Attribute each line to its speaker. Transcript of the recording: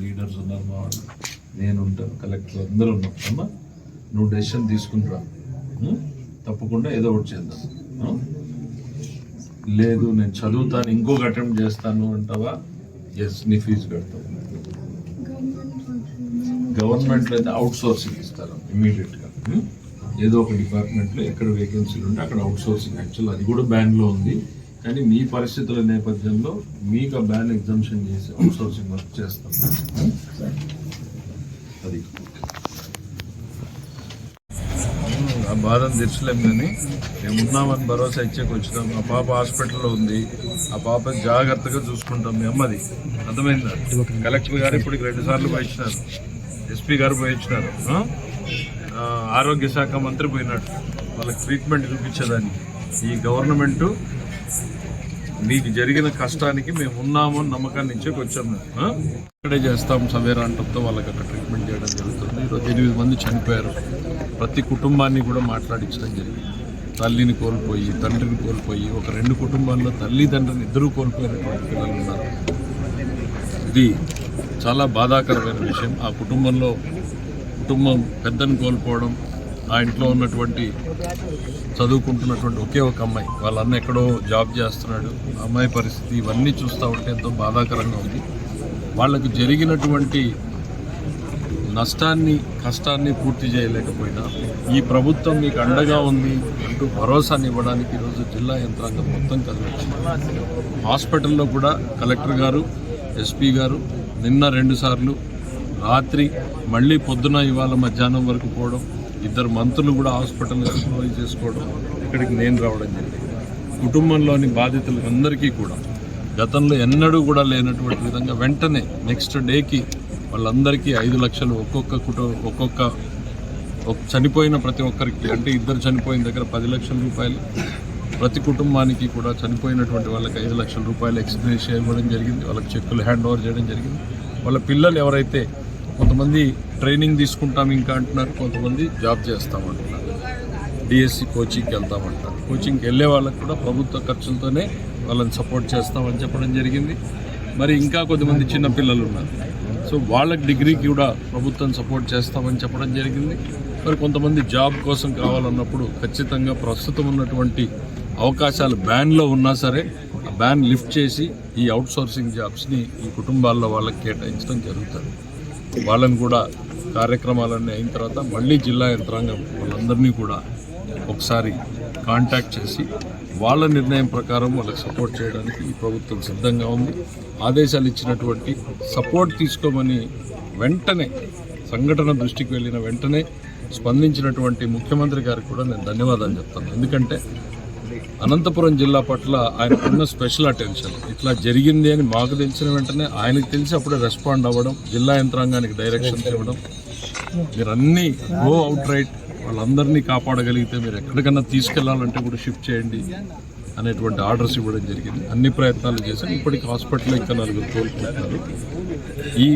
Speaker 1: Leaders ఉన్నారు మా నేను ఉంటాను కలెక్టర్ అందరూ ఉన్నాం అమ్మా నువ్వు డెసిషన్ తీసుకుంటురా తప్పకుండా ఏదో ఒకటి చేద్దాం. లేదు నేను చదువుతాను ఇంకొక అటెంప్ట్ చేస్తాను అంటావా? ఎస్ నీ ఫీజు కడతావు. గవర్నమెంట్లో అయితే అవుట్ సోర్సింగ్ ఇస్తారు ఇమీడియట్గా ఏదో ఒక డిపార్ట్మెంట్లో ఎక్కడ వేకెన్సీలు ఉంటే అక్కడ అవుట్ సోర్సింగ్ యాక్చువల్ అది కూడా బ్యాన్లో ఉంది. కానీ మీ పరిస్థితుల నేపథ్యంలో మీకు ఆ బ్యాన్ ఎగ్జామ్షన్ చేసి అవుట్సోర్సింగ్ వర్క్ చేస్తాం. అది. ఆ బాధను తెచ్చలేం కానీ మేము ఉన్నామని భరోసా ఇచ్చేకి వచ్చినాం. ఆ పాప హాస్పిటల్లో ఉంది. ఆ పాప జాగ్రత్తగా చూసుకుంటాం. మేము అది. అర్థమైందా? కలెక్టర్ గారు ఇప్పటికి రెండు సార్లు పోయించినారు ఎస్పీ గారు పోయించినారు ఆరోగ్య శాఖ మంత్రి పోయినాడు. వాళ్ళకి ట్రీట్మెంట్ చూపించేదాన్ని ఈ గవర్నమెంట్ మీకు జరిగిన కష్టానికి మేము ఉన్నాము అని నమ్మకాన్ని ఇచ్చేకి వచ్చాం ఇక్కడే చేస్తాం సవేరా అంటంతో వాళ్ళకి అక్కడ ట్రీట్మెంట్ చేయడం జరుగుతుంది. ఈరోజు ఎనిమిది మంది చనిపోయారు. ప్రతి కుటుంబాన్ని కూడా మాట్లాడించడం జరిగింది. తల్లిని కోల్పోయి తండ్రిని కోల్పోయి ఒక రెండు కుటుంబాల్లో తల్లి తండ్రిని ఇద్దరూ కోల్పోయినటువంటి పిల్లలు ఉన్నారు. ఇది చాలా బాధాకరమైన విషయం. ఆ కుటుంబంలో కుటుంబం పెద్దను కోల్పోవడం ఆ ఇంట్లో ఉన్నటువంటి చదువుకుంటున్నటువంటి ఒకే ఒక అమ్మాయి. వాళ్ళ అన్న ఎక్కడో జాబ్ చేస్తున్నాడు. ఆ అమ్మాయి పరిస్థితి ఇవన్నీ చూస్తూ ఉంటే ఎంతో బాధాకరంగా ఉంది. వాళ్ళకు జరిగినటువంటి నష్టాన్ని కష్టాన్ని పూర్తి చేయలేకపోయినా ఈ ప్రభుత్వం మీకు అండగా ఉంది అంటూ భరోసాని ఇవ్వడానికి ఈరోజు జిల్లా యంత్రాంగం మొత్తం కదిలించింది. హాస్పిటల్లో కూడా కలెక్టర్ గారు ఎస్పీ గారు నిన్న రెండుసార్లు రాత్రి మళ్ళీ పొద్దున ఇవాళ మధ్యాహ్నం వరకు పోవడం ఇద్దరు మంత్రులు కూడా హాస్పిటల్ ఎక్స్ప్లోర్ చేసుకోవడం ఇక్కడికి నేను రావడం జరిగింది. కుటుంబంలోని బాధితులకు అందరికీ కూడా గతంలో ఎన్నడూ కూడా లేనటువంటి విధంగా వెంటనే నెక్స్ట్ డేకి వాళ్ళందరికీ ఐదు లక్షలు ఒక్కొక్క కుటుంబ ఒక్కొక్క చనిపోయిన ప్రతి ఒక్కరికి అంటే ఇద్దరు చనిపోయిన దగ్గర పది లక్షల రూపాయలు ప్రతి కుటుంబానికి కూడా చనిపోయినటువంటి వాళ్ళకి ఐదు లక్షల రూపాయలు ఎక్స్ప్లెయిన్ ఇవ్వడం జరిగింది. వాళ్ళకి చెక్కులు హ్యాండ్ ఓవర్ చేయడం జరిగింది. వాళ్ళ పిల్లలు ఎవరైతే కొంతమంది ట్రైనింగ్ తీసుకుంటాం ఇంకా అంటున్నారు కొంతమంది జాబ్ చేస్తామంటున్నారు. డిఎస్సి కోచింగ్కి వెళ్తామంటారు కోచింగ్కి వెళ్ళే వాళ్ళకి కూడా ప్రభుత్వ ఖర్చులతోనే వాళ్ళని సపోర్ట్ చేస్తామని చెప్పడం జరిగింది. మరి ఇంకా కొద్దిమంది చిన్న పిల్లలు ఉన్నారు. సో వాళ్ళకి డిగ్రీకి కూడా ప్రభుత్వం సపోర్ట్ చేస్తామని చెప్పడం జరిగింది. మరి కొంతమంది జాబ్ కోసం కావాలన్నప్పుడు ఖచ్చితంగా ప్రస్తుతం ఉన్నటువంటి అవకాశాలు బ్యాన్లో ఉన్నా సరే ఆ బ్యాన్ లిఫ్ట్ చేసి ఈ అవుట్సోర్సింగ్ జాబ్స్ని ఈ కుటుంబాల్లో వాళ్ళకి కేటాయించడం జరుగుతుంది. వాళ్ళని కూడా కార్యక్రమాలన్నీ అయిన తర్వాత మళ్ళీ జిల్లా యంత్రాంగం వాళ్ళందరినీ కూడా ఒకసారి కాంటాక్ట్ చేసి వాళ్ళ నిర్ణయం ప్రకారం వాళ్ళకి సపోర్ట్ చేయడానికి ఈ ప్రభుత్వం సిద్ధంగా ఉంది. ఆదేశాలు ఇచ్చినటువంటి సపోర్ట్ తీసుకోమని వెంటనే సంఘటన దృష్టికి వెళ్ళిన వెంటనే స్పందించినటువంటి ముఖ్యమంత్రి గారికి కూడా నేను ధన్యవాదాలు చెప్తాను. ఎందుకంటే అనంతపురం జిల్లా పట్ల ఆయనకున్న స్పెషల్ అటెన్షన్. ఇట్లా జరిగింది అని మాకు తెలిసిన వెంటనే ఆయనకు తెలిసి అప్పుడే రెస్పాండ్ అవ్వడం జిల్లా యంత్రాంగానికి డైరెక్షన్స్ ఇవ్వడం. మీరు అన్నీ గో అవుట్ రైట్ వాళ్ళందరినీ కాపాడగలిగితే మీరు ఎక్కడికన్నా తీసుకెళ్ళాలంటే కూడా షిఫ్ట్ చేయండి అనేటువంటి ఆర్డర్స్ ఇవ్వడం జరిగింది. అన్ని ప్రయత్నాలు చేశారు. ఇప్పటికి హాస్పిటల్ ఇంకా నలుగురు కోలుకుంటున్నారు. ఈ